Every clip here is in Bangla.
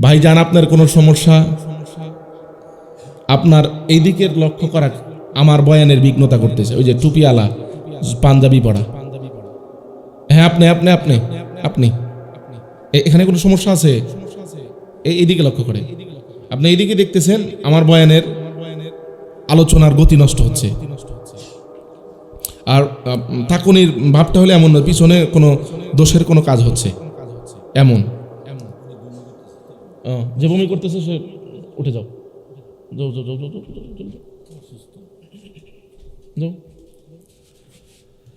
ভাইজান, আপনার কোনো সমস্যা? আপনার এই দিকের লক্ষ্য করা আমার বয়ানের বিঘ্নতা করতেছে। ওই যে টুপিওয়ালা, পাঞ্জাবি পড়া হ্যাঁ আপনি আপনি আপনি আপনি। এখানে কোনো সমস্যা আছে? এই এইদিকে লক্ষ্য করে। আপনি এইদিকে দেখতেছেন, আমার বয়ানের আলোচনার গতি নষ্ট হচ্ছে। আর তাকুনির ভাবটা হলে এমন পিছনে কোনো দোষের কোনো কাজ হচ্ছে। এমন। যে বমি করতেছে সে উঠে যাও। যাও যাও যাও যাও যাও,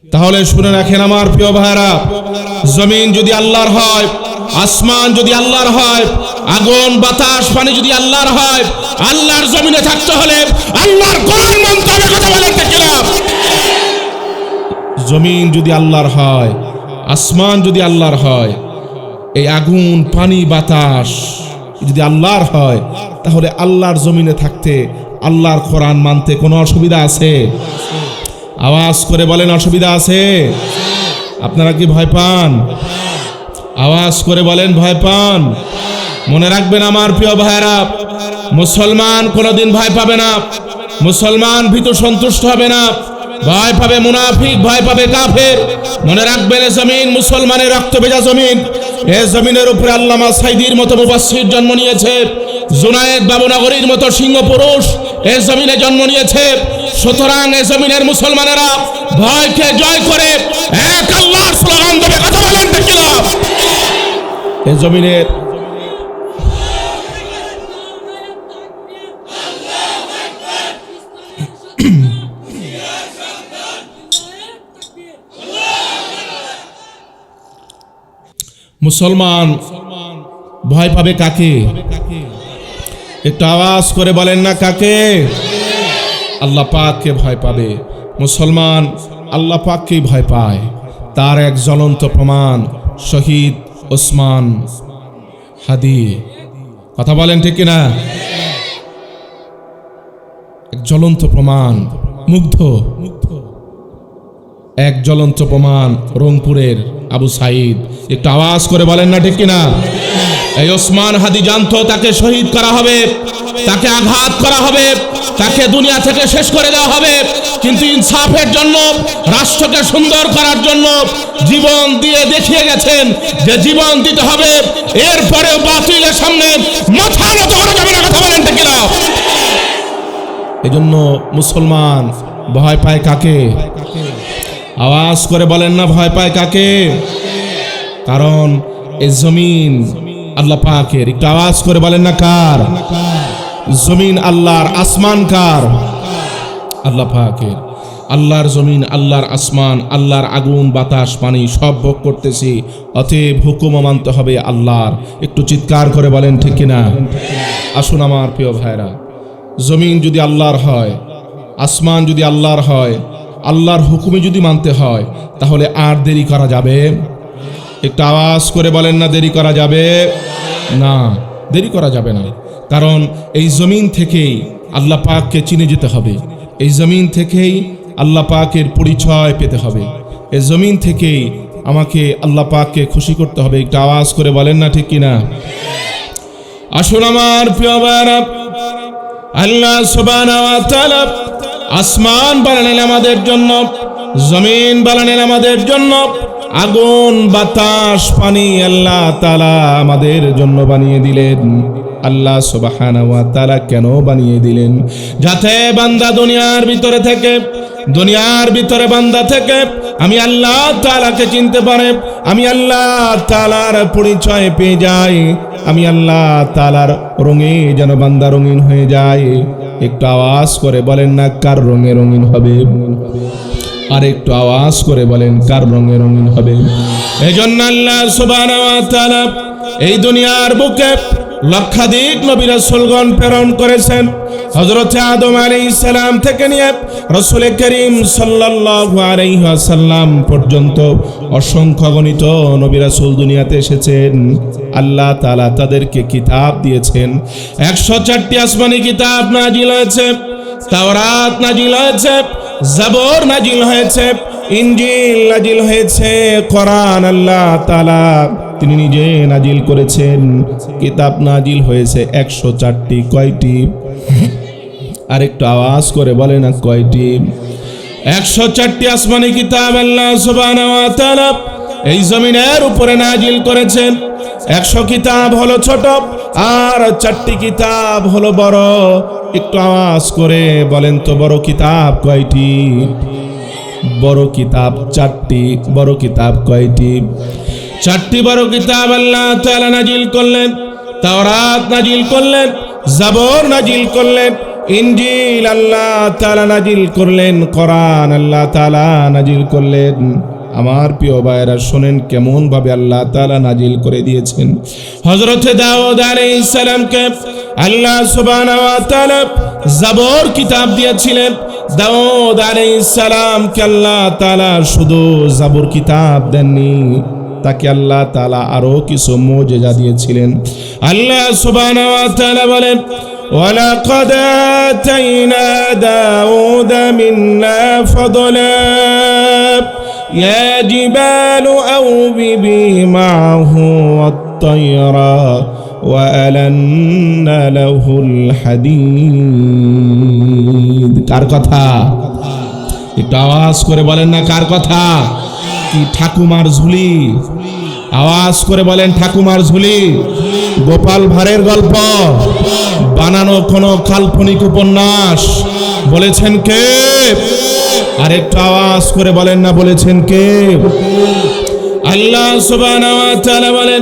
তাহলে শুনে রাখেন আমার প্রিয় ভাইরা জমিন যদি আল্লাহর হয় আসমান যদি আল্লাহর হয় আগুন বাতাস পানি যদি আল্লাহর হয় আল্লাহর জমিনে থাকতে হলে আল্লাহর কোরআন মানতে হবে কথা বলেন? জমিন যদি আল্লাহর হয় আসমান যদি আল্লাহর হয় এই আগুন পানি বাতাস যদি আল্লাহর হয়, তাহলে আল্লাহর জমিনে থাকতে আল্লাহর কোরআন মানতে কোনো অসুবিধা আছে? আওয়াজ করে বলেন, অসুবিধা আছে? আপনারা কি ভয় পান? আওয়াজ করে বলেন, ভয় পান? মনে রাখবেন আমার প্রিয় ভাইরা মুসলমান কোনোদিন ভয় পাবে না, মুসলমান ভীত সন্তুষ্ট হবে না। ভয় পাবে মুনাফিক, ভয় পাবে কাফের। মনে রাখবেন এ জমিন মুসলমানের রক্ত ভেজা জমিন। এ জমিনের উপরে আল্লামা সাইদির মতো মুবাসির জন্ম নিয়েছে। জুনায়েদ বাবুনগরীর মতো সিংহ পুরুষ এ জমিনে জন্ম নিয়েছে। সুতরাং এ জমিনের মুসলমানেরা ভয়কে জয় করে এক আল্লাহর স্লোগান দেবে। কথা বলেন? এ জমিনের মুসলমান, ভয় পাবে কাকে? একটু আওয়াজ করে বলেন না কাকে? আল্লাহ পাককে ভয় পাবে। মুসলমান, আল্লাহ পাককেই ভয় পায়। তার এক জ্বলন্ত প্রমাণ, শহীদ ওসমান হাদি। কথা বলেন ঠিক কিনা? এক জ্বলন্ত প্রমাণ, মুগ্ধ। এক জ্বলন্ত প্রমাণ রংপুরের আবু সাইদ। একটু আওয়াজ করে বলেন না ঠিক কিনা? এই ওসমান হাদি জানতো, তাকে শহীদ করা হবে, তাকে আঘাত করা হবে, তাকে দুনিয়া থেকে শেষ করে দেওয়া হবে। কিন্তু ইনসাফের জন্য, রাষ্ট্রকে সুন্দর করার জন্য জীবন দিয়ে দেখিয়ে গেছেন যে জীবন দিতে হবে। এরপরে বাতিলের সামনে মাথা নত করা যাবে না, কথা বলেন ঠিক কিনা? এজন্য মুসলমান ভয় পায় কাকে? আওয়াজ করে বলেন না, ভয় পায় কাকে? কারণ এই জমিন আল্লাহ পাকের। একটু আওয়াজ করে বলেন না, কার? জমিন আল্লাহর আসমান কার? আল্লাহ পাকের। আল্লাহর জমিন, আল্লাহর আসমান, আল্লাহর আগুন, বাতাস, পানি সব ভোগ করতেছি। অতএব হুকুম মানতে হবে আল্লাহর। একটু চিৎকার করে বলেন, ঠিক কিনা? আসুন আমার প্রিয় ভাইরা, জমিন যদি আল্লাহর হয়, আসমান যদি আল্লাহর হয় আল্লাহর হুকুমে যদি মানতে হয়, তাহলে আর দেরি করা যাবে? একটু আওয়াজ করে বলেন না, দেরি করা যাবে? না, দেরি করা যাবে না। কারণ এই জমিন থেকেই আল্লাহ পাককে চিনে যেতে হবে। এই জমিন থেকেই আল্লাহ পাকের পরিচয় পেতে হবে। এই জমিন থেকেই আমাকে আল্লাহ পাককে খুশি করতে হবে। একটু আওয়াজ করে বলেন না, ঠিক কিনা আসুন আমার প্রিয় আল্লাহ তাআলা আসমান বানালেন আমাদের জন্য, জমিন বানালেন আমাদের জন্য, আগুন, বাতাস, পানি আল্লাহ তালা আমাদের জন্য বানিয়ে দিলেন। আল্লাহ সুবহানাহু ওয়া তাআলা কেন বানিয়ে দিলেন? যাতে বান্দা দুনিয়ার ভিতরে থেকে, দুনিয়ার ভিতরে বান্দা থেকে, আমি আল্লাহ তালাকে চিনতে পারে, আমি আল্লাহ তালার পরিচয় পেয়ে যাই, আমি আল্লাহ তালার রঙে যেন বান্দা রঙিন হয়ে যায়। একটু আওয়াজ করে বলেন না, কার রঙে রঙিন হবে? আর একটু আওয়াজ করে বলেন, কার রঙে রঙিন হবে? এই জন্য আল্লাহ সুবহানাহু ওয়া তাআলা এই দুনিয়ার বুকে লক্ষাধিক নবী রাসূলগণ প্রেরণ করেছেন। হযরত আদম আলাইহিস সালাম থেকে নিয়ে রাসূল করিম সাল্লাল্লাহু আলাইহি পর্যন্ত অসংখ্য গণিত নবী রাসূল দুনিয়াতে এসেছেন। আল্লাহ তাআলা তাদেরকে কিতাব দিয়েছেন। একশো চারটি আসমানি কিতাব নাজিল হয়েছে, তাওরাত নাজিল হয়েছে, জাবর নাজিল হয়েছে, ইনজিল নাজিল হয়েছে, কোরআন আল্লাহ তাআলা তিনি নিজে নাজিল করেছেন। কিতাব নাজিল হয়েছে একশো চারটি। কয়টি? আরেকটু আওয়াজ করে বলে না, কয়টি? একশো চারটি আসমানি কিতাব আল্লাহ এই জমিনের উপরে নাজিল করেছেন। একশো কিতাব হলো ছোট আর চারটি কিতাব হলো বড়। একটু আওয়াজ করে বলেন তো, বড় কিতাব কয়টি? বড় কিতাব চারটি, বড় কিতাব কয়টি? চারটি বড় কিতাব আল্লাহ তাআলা নাজিল করলেন, তাওরাত নাজিল করলেন, জাবর নাজিল করলেন ইঞ্জিল আল্লাহ তাআলা নাজিল করলেন, কোরআন আল্লাহ তাআলা নাজিল করলেন। আমার প্রিয় ভাইরা শোনেন কেমন ভাবে আল্লাহ তাআলা নাজিল করে দিয়েছেন। হযরতে দাউদ আলাইহিস সালামকে আল্লাহ তাআলা জাবর কিতাব দিয়েছিলেন। দাউদ আলাইহিস সালামকে আল্লাহ তাআলা শুধু জাবর কিতাব দেননি তাকে আল্লাহ তাআলা আরো কিছু মুজিজা দিয়েছিলেন আল্লাহ সুবহানাহু ওয়া তাআলা বলেন ولقد آتينا داود منا فضلا يا جبال أوبي معه والطير وألنا له الحديد কার কথা একটু আওয়াজ করে বলেন না কার কথা কি ঠাকুমার ঝুলি? আওয়াজ করে বলেন, ঠাকুমার ঝুলি, গোপাল ভাঁড়ের গল্প। বানানো কোনো কাল্পনিক উপন্যাস। বলেছেন কে? আর একটু আওয়াজ করে বলেন না, বলেছেন কে? আল্লাহ সুবহানাহু ওয়া তাআলা বলেন,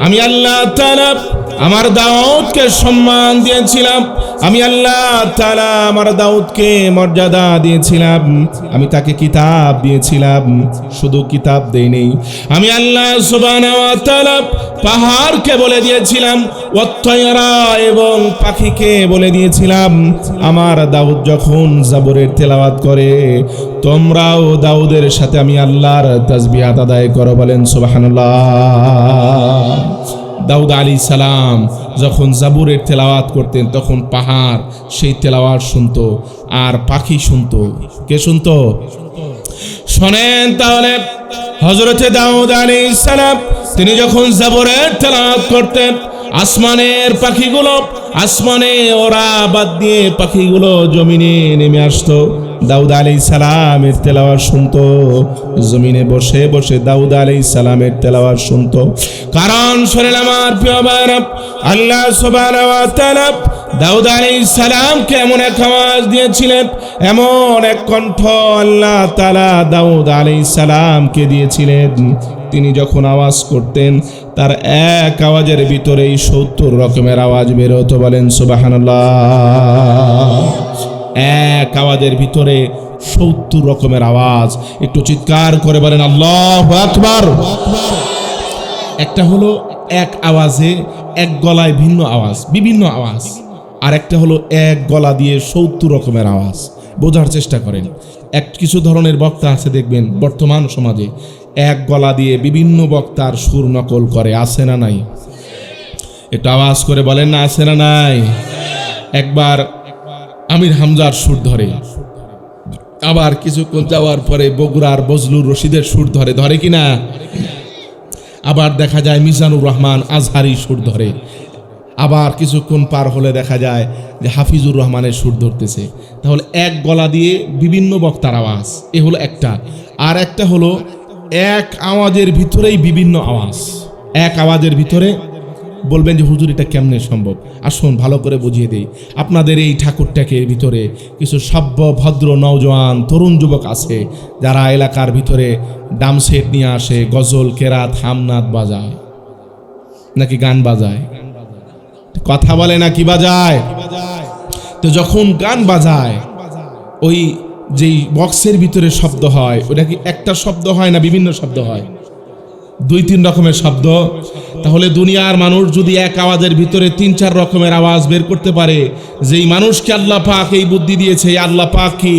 আমি আল্লাহ তাআলা আমার দাউদকে সম্মান দিয়েছিলাম। আমি আল্লাহ তালা আমার দাউদকে মর্যাদা দিয়েছিলাম। আমি তাকে কিতাব দিয়েছিলাম। শুধু কিতাব দেইনি। আমি আল্লাহ ওয়া পাহাড়কে বলে দিয়েছিলাম অত্তয়রা এবং পাখিকে বলে দিয়েছিলাম, আমার দাউদ যখন জাবরের তেলাওয়াত করে, তোমরাও দাউদের সাথে আমি আল্লাহর তাসবিহাত আদায় করো বলেন সুবহানাল্লাহ। দাউদ আলী সালাম যখন জাবুরের তেলাওয়াত করতেন, তখন পাহাড় সেই তেলাওয়াত শুনতো আর পাখি শুনতো। কে শুনতো? শোনেন তাহলে হজরতে দাউদ আলী সালাম, তিনি যখন জাবরের তেলাওয়াত করতেন, আসমানের পাখিগুলো, আসমানে ওরা বাদ দিয়ে পাখিগুলো জমিনে নেমে আসতো। দাউদ আলী সালামের তেলাওয়ার শুনতো, জমিনে বসে বসে দাউদ আলী সালামের তেলাওয়ার শুনতো। কারণ শোনেন আমার প্রিয় ভাইরা আল্লাহ সুবহানাহু দাউদ আলী সালামকে এমন এক আওয়াজ দিয়েছিলেন, এমন এক কণ্ঠ আল্লাহ তাআলা দাউদ আলী সালামকে দিয়েছিলেন। তিনি যখন আওয়াজ করতেন, তার এক আওয়াজের ভিতরেই সত্তর রকমের আওয়াজ বেরোতো বলেন সুবাহান্লাহ এক আওয়াজের ভিতরে সত্তর রকমের আওয়াজ। একটু চিৎকার করে বলেন, আল্লাহ আকবার। একটা হলো এক আওয়াজে এক গলায় ভিন্ন আওয়াজ, বিভিন্ন আওয়াজ। আর একটা হলো এক গলা দিয়ে সত্তর রকমের আওয়াজ। বোঝার চেষ্টা করেন। এক কিছু ধরনের বক্তা আছে, দেখবেন, বর্তমান সমাজে এক গলা দিয়ে বিভিন্ন বক্তার সুর নকল করে। আছে না নাই? একটু আওয়াজ করে বলেন, না, আছে না নাই? একবার আমির হামজার সুর ধরে। আবার কিছুক্ষণ যাওয়ার পরে বগুড়ার বজলুর রশিদের সুর ধরে। ধরে কি না? আবার দেখা যায় মিজানুর রহমান আজহারি সুর ধরে। আবার কিছুক্ষণ পার হলে দেখা যায় যে হাফিজুর রহমানের সুর ধরতেছে। তাহলে এক গলা দিয়ে বিভিন্ন বক্তার আওয়াজ, এ হলো একটা। আর একটা হলো এক আওয়াজের ভিতরেই বিভিন্ন আওয়াজ। এক আওয়াজের ভিতরে বলবেন যে, হুজুর, এটা কেমনে সম্ভব? আসুন, ভালো করে বুঝিয়ে দেই। আপনাদের এই ঠাকুরটাকে ভিতরে কিছু সভ্য ভদ্র, নওজোয়ান, তরুণ যুবক আছে, যারা এলাকার ভিতরে ডাম সেট নিয়ে আসে, গজল, কেরাত হামনাদ বাজায়। নাকি গান বাজায়? কথা বলে না কি বাজায়? তো যখন গান বাজায়, ওই যেই বক্সের ভিতরে শব্দ হয়, ওটা কি একটা শব্দ হয় না বিভিন্ন শব্দ হয়? দুই, তিন রকমের শব্দ। তাহলে দুনিয়ার মানুষ যদি এক আওয়াজের ভিতরে তিন, চার রকমের আওয়াজ বের করতে পারে, যেই মানুষকে আল্লাহ পাক এই বুদ্ধি দিয়েছে আল্লাহ পাক কি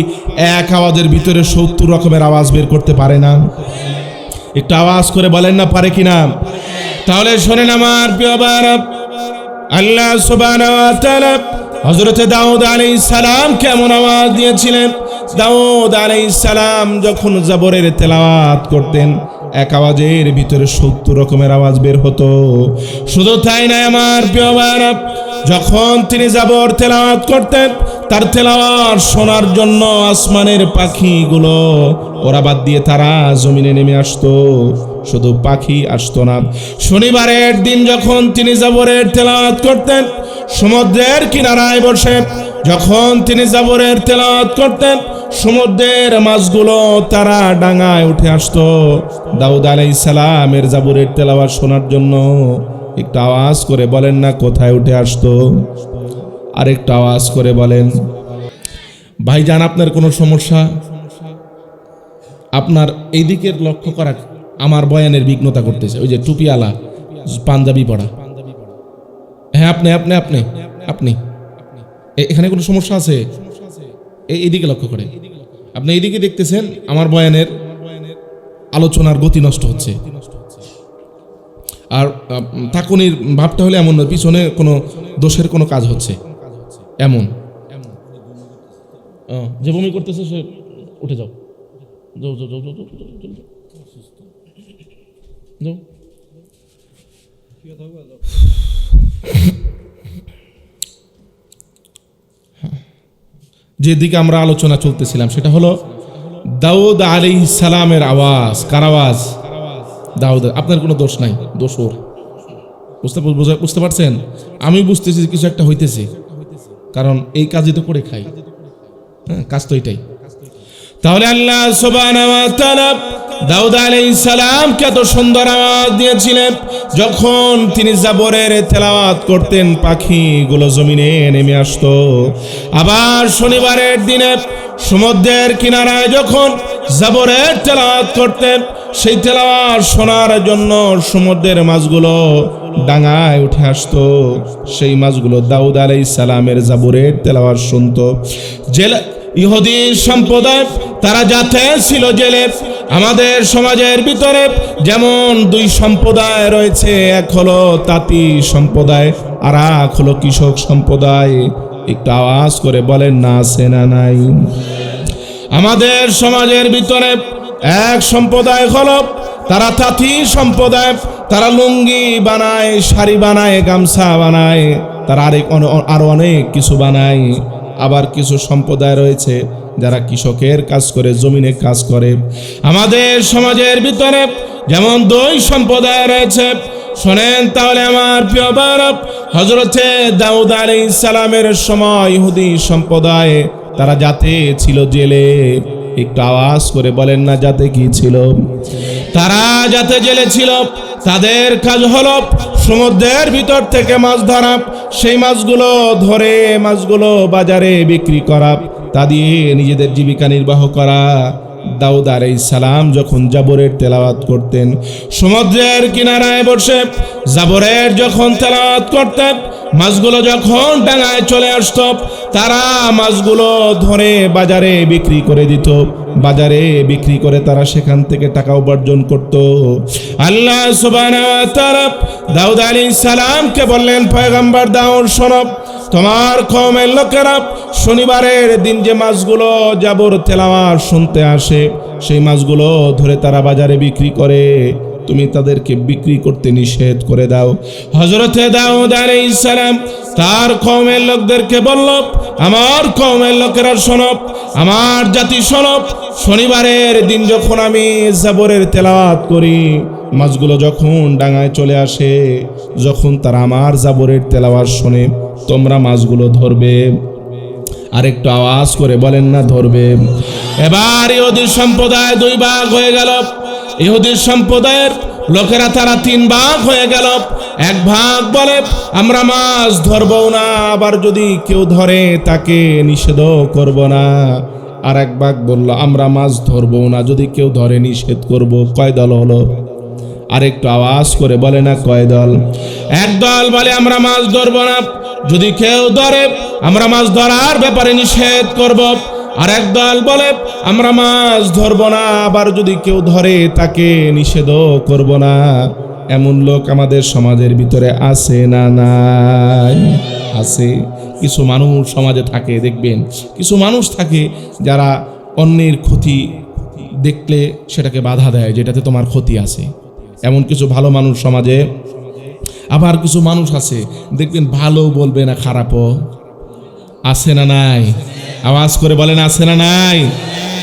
এক আওয়াজের ভিতরে সত্তর রকমের আওয়াজ বের করতে পারে না? একটু আওয়াজ করে বলেন না, পারে কিনা তাহলে শোনেন আমার প্রিয় আল্লাহ সুবহানাহু ওয়া তাআলা হযরতে দাউদ আলাইহিস সালাম কেমন আওয়াজ দিয়েছিলেন? দাউদ আলাইহিস সালাম যখন জবরের তেলাওয়াত করতেন এক আওয়াজের ভিতরে সত্তর রকমের আওয়াজ বের হতো। শুধু তাই না আমার প্রিয় যখন তিনি জাবর তেলাওয়াত করতেন, তার তেলাওয়াত শোনার জন্য আসমানের পাখিগুলো, ওরা বাদ দিয়ে তারা জমিনে নেমে আসতো। শুধু পাখি আসতো না। শনিবারের দিন যখন তিনি জাবরের তেলাওয়াত করতেন, সমুদ্রের কিনারায় বসে, যখন তিনি জাবরের তেলাওয়াত করতেন সমুদ্রের মাছগুলো তারা ডাঙায় উঠে আসতো। দাউদ আলাই সালামের জাবরের তেলাওয়াত শোনার জন্য একটু আওয়াজ করে বলেন না, কোথায় উঠে আসতো? আরেকটা আওয়াজ করে বলেন, ভাইজান, আপনার কোনো সমস্যা? আপনার এই দিকের লক্ষ্য করা আমার বয়ানের বিঘ্নতা করতেছে। ওই যে টুপিওয়ালা, পাঞ্জাবি পড়া হ্যাঁ আপনি আপনি আপনি আপনি। এখানে কোনো সমস্যা আছে? এইদিকে লক্ষ্য করে। আপনি এইদিকে দেখতেছেন আমার বয়ানের আলোচনার গতি নষ্ট হচ্ছে। আর তাকুনির ভাবটা হলে এমন নয় পিছনে কোনো দোষের কোনো কাজ হচ্ছে। এমন। যে বমি করতেছে সে উঠে যাও যাও যাও যাও যাও। যাও, যাও, যাও, যাও। যাও যেদিকে আমরা আলোচনা চলতেছিলাম, সেটা হলো দাউদ আলি সালামের আওয়াজ। কার আওয়াজ? দাউদ। আপনার কোনো দোষ নাই, দোষ ওর। বুঝতে বুঝতে পারছেন? আমি বুঝতেছি কিছু একটা হইতেছে। কারণ এই কাজই তো করে খাই। হ্যাঁ কাজ তো এটাই। তাহলে আল্লাহ সোবান দাউদ আলাইহিস সালামকে এত সুন্দর আওয়াজ দিয়েছিলেন? যখন তিনি জাবরের তেলাওয়াত করতেন, পাখিগুলো জমিনে নেমে আসতো। আবার শনিবারের দিনে সমুদ্রের কিনারায় যখন জাবরের তেলাওয়াত করতেন, সেই তেলাওয়াত শোনার জন্য সমুদ্রের মাছগুলো ডাঙায় উঠে আসতো। সেই মাছগুলো দাউদ আলাইহিস সালামের জাবরের তেলাওয়াত শুনতো। জেলা ইহুদি সম্প্রদায়, তারা যাতে ছিল জেলে আমাদের সমাজের ভিতরে যেমন দুই সম্প্রদায় রয়েছে, এক হলো তাঁতি সম্প্রদায় আর এক হলো কৃষক সম্প্রদায়। একটু আওয়াজ করে বলেন, না সেনা নাই? আমাদের সমাজের ভিতরে এক সম্প্রদায় হলো তারা তাঁতি সম্প্রদায়, তারা লুঙ্গি বানায়, শাড়ি বানায়, গামছা বানায়, তারা আরেক অন- আরও অনেক কিছু বানায়। আবার কিছু সম্প্রদায় রয়েছে যারা কৃষকের কাজ করে, জমিনে কাজ করে। আমাদের সমাজের ভিতরে যেমন দুই সম্প্রদায় রয়েছে, শোনেন তাহলে আমার প্রিয় বারব হজরতে দাউদ আলী সালামের সময় ইহুদি সম্প্রদায় তারা যাতে ছিল জেলে। একটু আওয়াজ করে বলেন না যাতে কি ছিল। তারা যাতে জেলে ছিল, তাদের কাজ হলো সমুদ্রের ভিতর থেকে মাছ ধরা, সেই মাছগুলো ধরে মাছগুলো বাজারে বিক্রি করা। তা দিয়ে নিজেদের জীবিকা নির্বাহ করা। দাউদ আলাইহিস সালাম যখন জাবরের তেলাওয়াত করতেন, সমুদ্রের কিনারায় বসে জাবরের যখন তেলাওয়াত করতেন মাছগুলো যখন ডাঙায় চলে আসতো, তারা মাছগুলো ধরে বাজারে বিক্রি করে দিত। বাজারে বিক্রি করে তারা সেখান থেকে টাকা উপার্জন করত। আল্লাহ দাউদ আলাইহিস সালামকে বললেন, পয়গম্বর দাউদ, শোনো, তোমার কমের লোকেরা শনিবারের দিন যে মাছগুলো জাবর তেলাওয়াত শুনতে আসে, সেই মাছগুলো ধরে তারা বাজারে বিক্রি করে তুমি তাদেরকে বিক্রি করতে নিষেধ করে দাও। হজরতে দাউদ সালাম তার কওমের লোকদেরকে বলল, আমার কওমের লোকেরা শোনব আমার জাতি শোনব শনিবারের দিন যখন আমি জাবরের তেলাওয়াত করি, মাছগুলো যখন ডাঙায় চলে আসে, যখন তারা আমার জাবরের তেলাওয়াত শোনে, তোমরা মাছগুলো ধরবে। আরেকটু আওয়াজ করে বলেন না, ধরবে। এবার ইহুদি সম্প্রদায় দুই ভাগ হয়ে গেল। ইহুদি সম্প্রদায়ের লোকেরা তারা তিন ভাগ হয়ে গেল। এক ভাগ বলে, আমরা মাছ ধরবো না, আবার যদি কেউ ধরে তাকে নিষেধ করব না। আর এক ভাগ বলল, আমরা মাছ ধরবো না, যদি কেউ ধরে নিষেধ করব। কয় দল হলো? আর একটু আওয়াজ করে বলে না কয় দল? এক দল বলে, আমরা মাছ ধরবো না, যদি কেউ ধরে, আমরা মাছ ধরার ব্যাপারে নিষেধ করব। আর এক দল বলে, আমরা মাছ ধরবো না, আবার যদি কেউ ধরে তাকে নিষেধও করব না। এমন লোক আমাদের সমাজের ভিতরে আছে না নাই? আছে। কিছু মানুষ সমাজে থাকে, দেখবেন। কিছু মানুষ থাকে যারা অন্যের ক্ষতি দেখলে সেটাকে বাধা দেয়, যেটাতে তোমার ক্ষতি আছে। এমন কিছু ভালো মানুষ সমাজে। আবার কিছু মানুষ আছে, দেখবেন ভালো বলবে না, খারাপও। আছে না নাই? আওয়াজ করে বলেন, আছে না নাই?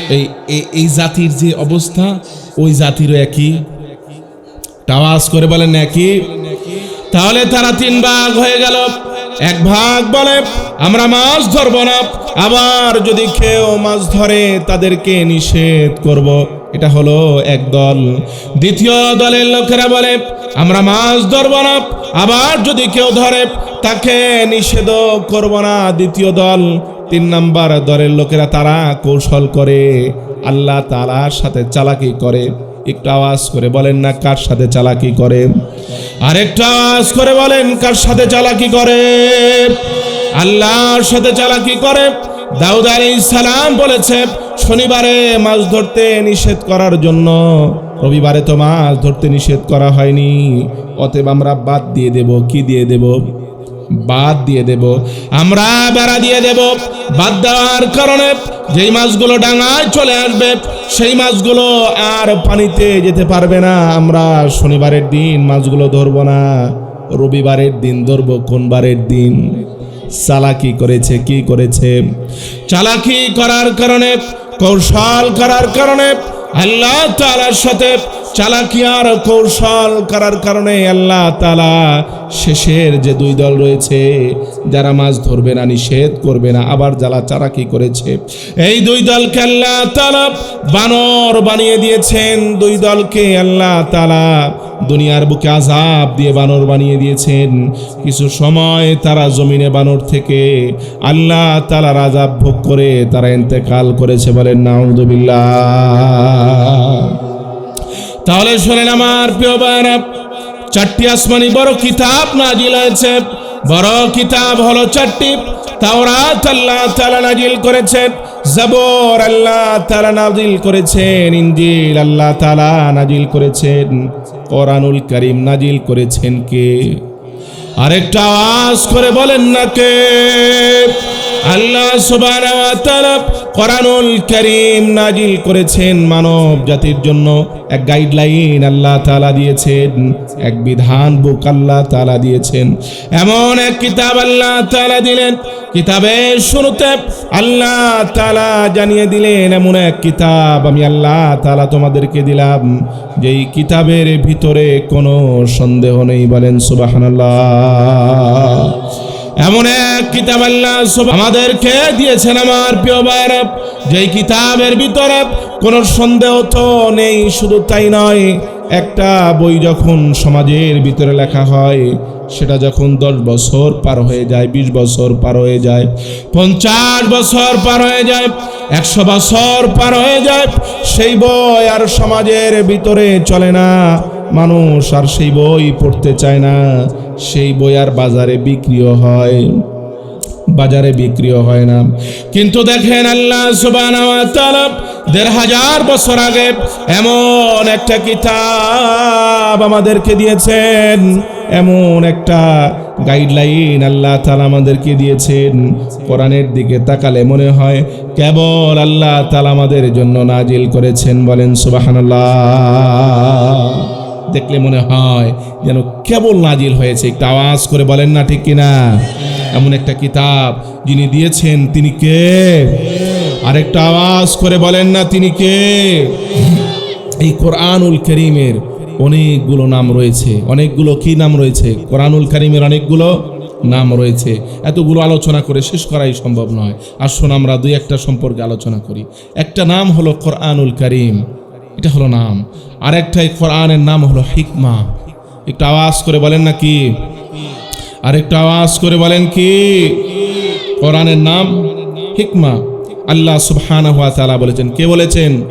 এই, এই- জাতির যে অবস্থা, ওই জাতিরও একই। আওয়াজ করে বলেন, একই। তাহলে তারা তিন ভাগ হয়ে গেল। এক ভাগ বলে, আমরা মাছ ধরবো না। আবার যদি কেউ মাছ ধরে, তাদেরকে নিষেধ করব। এটা হলো এক দল। দ্বিতীয় দলের লোকেরা বলে, আমরা মাছ ধরব না, আবার যদি কেউ ধরে, তাকে নিষেধ করব না। দ্বিতীয় দল, তিন নাম্বার দলের লোকেরা তারা কৌশল করে, আল্লাহ তালার সাথে চালাকি করে। একটু আওয়াজ করে বলেন না, কার সাথে চালাকি করে? আরেকটা আওয়াজ করে বলেন, কার সাথে চালাকি করে? আল্লাহর সাথে চালাকি করে। দাউদ আলী সালাম বলেছে, শনিবারে মাছ ধরতে নিষেধ করার জন্য। রবিবারে তো মাছ ধরতে নিষেধ করা হয়নি। অতএব আমরা বাদ দিয়ে দেব, কি দিয়ে দেব? বাদ দিয়ে দেব। আমরা বেড়া দিয়ে দেব। বাদ দেওয়ার কারণে যেই মাছগুলো ডাঙায় চলে আসবে, সেই মাছগুলো আর পানিতে যেতে পারবে না। আমরা শনিবারের দিন মাছগুলো ধরবো না। রবিবারের দিন ধরবো কোন বারের দিন? চালাকি করেছে কি করেছে? চালাকি করার কারণে কৌশল করার কারণে আল্লাহ তালার সাথে চালাকি আর কৌশল করার কারণে আল্লাহ তালা শেষের যে দুই দল রয়েছে, যারা মাছ ধরবে না, নিষেধ করবে না, আবার যারা চালাকি করেছে। এই দুই দলকে আল্লাহ তালা বানর বানিয়ে দিয়েছেন। দুই দলকে আল্লাহ তালা দুনিয়ার বুকে আজাব দিয়ে বানর বানিয়ে দিয়েছেন। কিছু সময় তারা জমিনে বানর থেকে আল্লাহ তালার আজাব ভোগ করে, তারা ইন্তেকাল করেছে বলেন নাউদুবিল্লাহ তাহলে শোনেন আমার প্রিয় বায়না চারটি আসমানি বড় কিতাব নাজিল হয়েছে। বড় কিতাব হলো চারটি। আল্লাহ করেছেন জবর আল্লাহ করেছেন আল্লাহ করেছেন করেছেন কে? আরেকটা করে বলেন না কে? আল্লাহ কোরআনুল কারীম নাজিল করেছেন মানব জাতির জন্য। এক গাইডলাইন আল্লাহ তালা দিয়েছেন, এক বিধান বুক আল্লাহ তালা দিয়েছেন। এমন এক কিতাব আল্লাহ তালা দিলেন, কিতাবের শুরুতে আল্লাহ তালা জানিয়ে দিলেন, এমন এক কিতাব আমি আল্লাহ তালা তোমাদেরকে দিলাম, যেই কিতাবের ভিতরে কোনো সন্দেহ নেই বলেন সুবহানাল্লাহ। এমন এক কিতাব আল্লাহ আমাদেরকে দিয়েছেন আমার প্রিয় ভাইরা যেই কিতাবের ভিতরে কোনো সন্দেহ তো নেই, শুধু তাই নয়, একটা বই যখন সমাজের ভিতরে লেখা হয়, সেটা যখন দশ বছর পার হয়ে যায়, বিশ বছর পার হয়ে যায়, পঞ্চাশ বছর পার হয়ে যায়, একশো বছর পার হয়ে যায়, সেই বই আর সমাজের ভিতরে চলে না। মানুষ আর সেই বই পড়তে চায় না। সেই বই আর বাজারে বিক্রিও হয়। বাজারে বিক্রিও হয় না। কিন্তু দেখেন আল্লাহ দেড় হাজার বছর আগে এমন একটা কিতাব আমাদেরকে দিয়েছেন। এমন একটা গাইডলাইন আল্লাহ তাআলা আমাদেরকে দিয়েছেন। কোরআনের দিকে তাকালে মনে হয় কেবল আল্লাহ তাআলা আমাদের জন্য নাজিল করেছেন বলেন সুবহানাল্লাহ। দেখলে মনে হয় যেন কেবল নাজিল হয়েছে। একটু আওয়াজ করে বলেন না ঠিক কিনা? এমন একটা কিতাব যিনি দিয়েছেন, তিনি কে? আরেকটা আওয়াজ করে বলেন না, তিনি কে? এই কোরআনুল করিমের অনেকগুলো নাম রয়েছে। অনেকগুলো কি নাম রয়েছে? কোরআনুল করিমের অনেকগুলো নাম রয়েছে। এতগুলো আলোচনা করে শেষ করাই সম্ভব নয়। আসুন আমরা দুই একটা সম্পর্কে আলোচনা করি। একটা নাম হলো কোরআনুল করিম। এটা হলো নাম। আর একটা এই কোরআনের নাম হলো হিকমা। একটু আওয়াজ করে বলেন না কি? আরেকটা আওয়াজ করে বলেন কি? কোরআনের নাম হিকমা। আল্লাহ সুবহানাহু ওয়া তাআলা বলেছেন। কে বলেছেন?